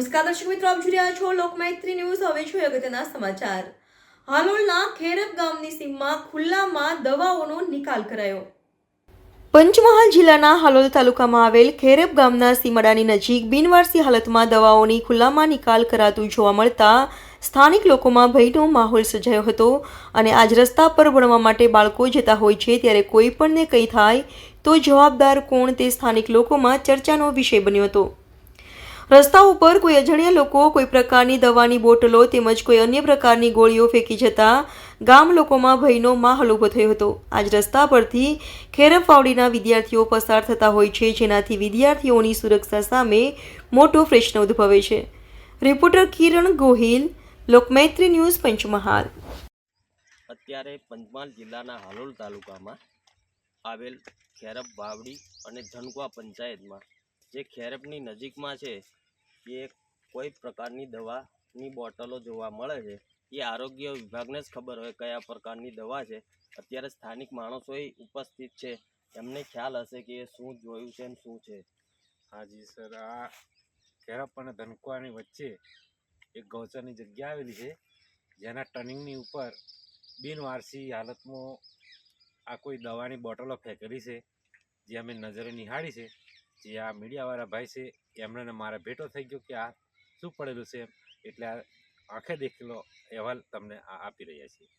નમસ્કાર દર્શક મિત્રો, આપ જોઈ રહ્યા છો લોકમૈત્રી ન્યૂઝ. હવે જોઈએ અગત્યના સમાચાર. હાલોલના ખેરપ ગામની સીમમાં ખુલ્લામાં દવાઓનો નિકાલ કરાયો. પંચમહાલ જિલ્લાના હાલોલ તાલુકામાં આવેલ ખેરપ ગામના સીમડાની નજીક બિનવારસી હાલતમાં દવાઓની ખુલ્લામાં નિકાલ કરાતું જોવા મળતા સ્થાનિક લોકોમાં ભયનો માહોલ સર્જાયો હતો અને આજ રસ્તા પર ભણવા માટે બાળકો જતા હોય છે. ત્યારે કોઈ પણને કંઈ થાય તો જવાબદાર કોણ તે સ્થાનિક લોકોમાં ચર્ચાનો વિષય બન્યો હતો. રસ્તા ઉપર કોઈ અજાણ્યા લોકો, કોઈ પ્રકારની દવાની બોટલો તેમજ કોઈ અન્ય પ્રકારની ગોળીઓ ફેંકી જતા ગામ લોકોમાં ભયનો માહોલ ઊભો થયો હતો. આજ રસ્તા પરથી ખેરફવાવડીના વિદ્યાર્થીઓ પસાર થતા હોય છે, જેનાથી વિદ્યાર્થીઓની સુરક્ષા સામે મોટો પ્રશ્ન ઉદ્ભવે છે. Reporter Kiran Gohil, Lokmaitri news Panchmahal. અત્યારે પંચમહાલ જિલ્લાના હાલોલ તાલુકામાં આવેલ ખેરપ વાવડી અને ધનકવા પંચાયતમાં જે ખેરપની નજીકમાં છે, એ કોઈ પ્રકારની દવાની બોટલો જોવા મળે છે. એ આરોગ્ય વિભાગને જ ખબર હોય કયા પ્રકારની દવા છે. અત્યારે સ્થાનિક માણસોય ઉપસ્થિત છે. એમને ખ્યાલ હશે કે એ શું જોયું છે ને શું છે. હાજી સર, આ ખેરપ અને ધનકુવાની વચ્ચે એક ગૌચરની જગ્યા આવેલી છે, જેના ટર્નિંગની ઉપર બિનવારસી હાલતમાં આ કોઈ દવાની બોટલો ફેંકેલી છે, જે અમે નજરે નિહાળી છે. જે આ મીડિયાવાળા ભાઈ છે, એમણે મારા ભેટો થઈ ગયો કે આ શું પડેલું છે એટલે આંખે દેખેલો અહેવાલ તમને આપી રહ્યા છીએ.